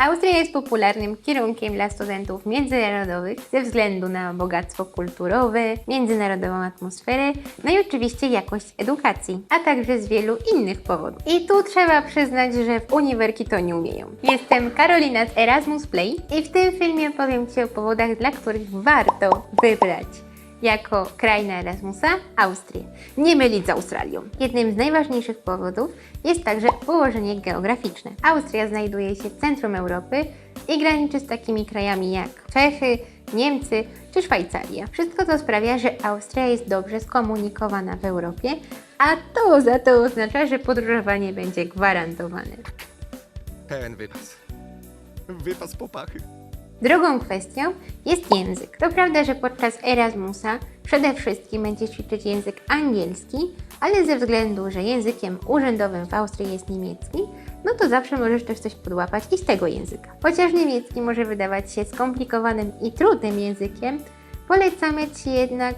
Austria jest popularnym kierunkiem dla studentów międzynarodowych ze względu na bogactwo kulturowe, międzynarodową atmosferę, no i oczywiście jakość edukacji, a także z wielu innych powodów. I tu trzeba przyznać, że w uniwerki to nie umieją. Jestem Karolina z Erasmus Play i w tym filmie powiem Ci o powodach, dla których warto wybrać jako kraj na Erasmusa Austrię. Nie mylić z Australią. Jednym z najważniejszych powodów jest także położenie geograficzne. Austria znajduje się w centrum Europy i graniczy z takimi krajami jak Czechy, Niemcy czy Szwajcaria. Wszystko to sprawia, że Austria jest dobrze skomunikowana w Europie, a to za to oznacza, że podróżowanie będzie gwarantowane. Pełen wypas. Wypas popachy. Drugą kwestią jest język. To prawda, że podczas Erasmusa przede wszystkim będzie ćwiczyć język angielski, ale ze względu, że językiem urzędowym w Austrii jest niemiecki, no to zawsze możesz też coś podłapać i z tego języka. Chociaż niemiecki może wydawać się skomplikowanym i trudnym językiem, polecamy Ci jednak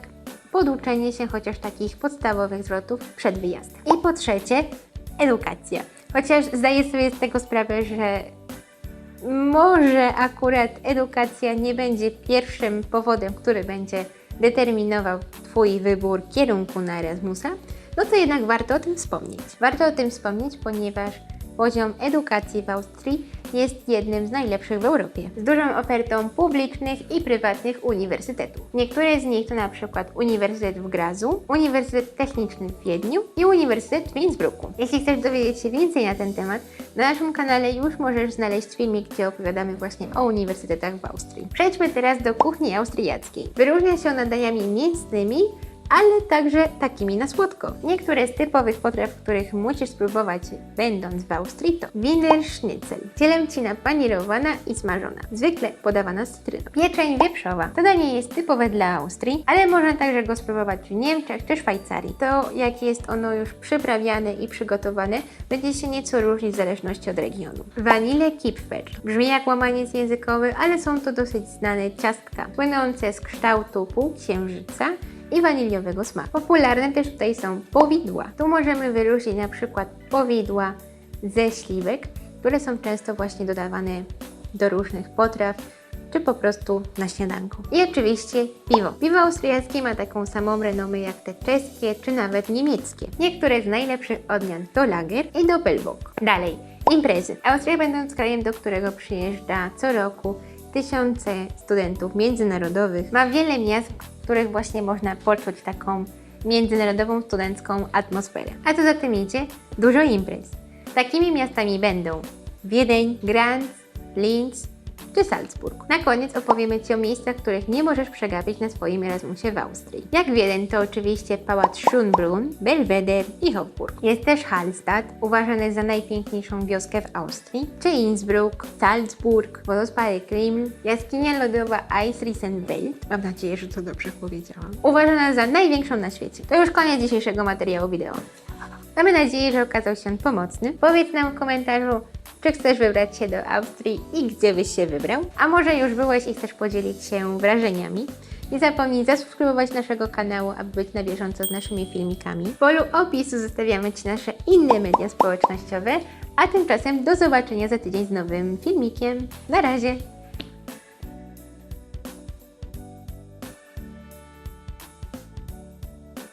poduczenie się chociaż takich podstawowych zwrotów przed wyjazdem. I po trzecie, edukacja. Chociaż zdaję sobie z tego sprawę, że może akurat edukacja nie będzie pierwszym powodem, który będzie determinował Twój wybór kierunku na Erasmusa, no to jednak warto o tym wspomnieć. Warto o tym wspomnieć, ponieważ poziom edukacji w Austrii jest jednym z najlepszych w Europie, z dużą ofertą publicznych i prywatnych uniwersytetów. Niektóre z nich to na przykład Uniwersytet w Grazu, Uniwersytet Techniczny w Wiedniu i Uniwersytet w Innsbrucku. Jeśli chcesz dowiedzieć się więcej na ten temat, na naszym kanale już możesz znaleźć filmik, gdzie opowiadamy właśnie o uniwersytetach w Austrii. Przejdźmy teraz do kuchni austriackiej. Wyróżnia się ona daniami mięsnymi, ale także takimi na słodko. Niektóre z typowych potraw, których musisz spróbować będąc w Austrii to Wiener Schnitzel, cielęcina panirowana i smażona, zwykle podawana z cytryną. Pieczeń wieprzowa. To danie jest typowe dla Austrii, ale można także go spróbować w Niemczech czy Szwajcarii. To, jak jest ono już przyprawiane i przygotowane, będzie się nieco różnić w zależności od regionu. Vanille Kipfer. Brzmi jak łamaniec językowy, ale są to dosyć znane ciastka, płynące z kształtu półksiężyca, i waniliowego smaku. Popularne też tutaj są powidła. Tu możemy wyróżnić na przykład powidła ze śliwek, które są często właśnie dodawane do różnych potraw, czy po prostu na śniadanku. I oczywiście piwo. Piwo austriackie ma taką samą renomę jak te czeskie, czy nawet niemieckie. Niektóre z najlepszych odmian to Lager i Doppelbock. Dalej, imprezy. Austria będąc krajem, do którego przyjeżdża co roku tysiące studentów międzynarodowych, ma wiele miast, w których właśnie można poczuć taką międzynarodową studencką atmosferę. A co za tym idzie? Dużo imprez. Takimi miastami będą Wiedeń, Graz, Linz czy Salzburg. Na koniec opowiemy Ci o miejscach, których nie możesz przegapić na swoim Erasmusie w Austrii. Jak Wiedeń to oczywiście pałac Schönbrunn, Belvedere i Hofburg. Jest też Hallstatt, uważany za najpiękniejszą wioskę w Austrii, czy Innsbruck, Salzburg, wodospady Kriml, jaskinia lodowa Eisriesenwelt. Mam nadzieję, że to dobrze powiedziałam. Uważana za największą na świecie. To już koniec dzisiejszego materiału wideo. Mamy nadzieję, że okazał się pomocny. Powiedz nam w komentarzu, czy chcesz wybrać się do Austrii i gdzie byś się wybrał. A może już byłeś i chcesz podzielić się wrażeniami. Nie zapomnij zasubskrybować naszego kanału, aby być na bieżąco z naszymi filmikami. W polu opisu zostawiamy Ci nasze inne media społecznościowe, a tymczasem do zobaczenia za tydzień z nowym filmikiem. Na razie!